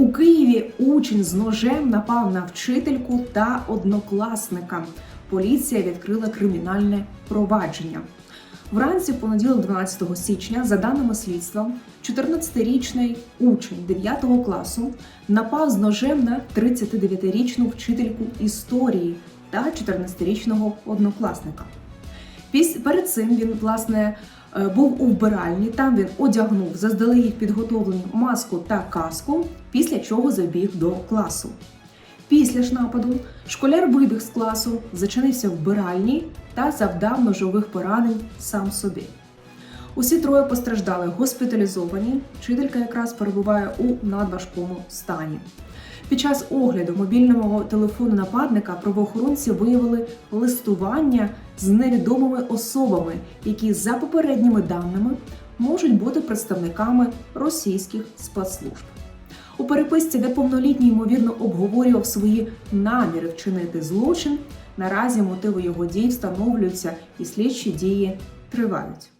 У Києві учень з ножем напав на вчительку та однокласника. Поліція відкрила кримінальне провадження. Вранці понеділок, 12 січня, за даними слідства, 14-річний учень 9 класу напав з ножем на 39-річну вчительку історії та 14-річного однокласника. Піс- Перед цим він власне е, був у вбиральні. Там він одягнув заздалегідь підготовлену маску та каску, після чого забіг до класу. Після ж нападу школяр вибіг з класу, зачинився в вбиральні та завдав ножових поранень сам собі. Усі троє постраждали, госпіталізовані. Вчителька якраз перебуває у надважкому стані. Під час огляду мобільного телефону нападника правоохоронці виявили листування з невідомими особами, які за попередніми даними можуть бути представниками російських спецслужб. У переписці неповнолітній ймовірно обговорював свої наміри вчинити злочин. Наразі мотиви його дій встановлюються і слідчі дії тривають.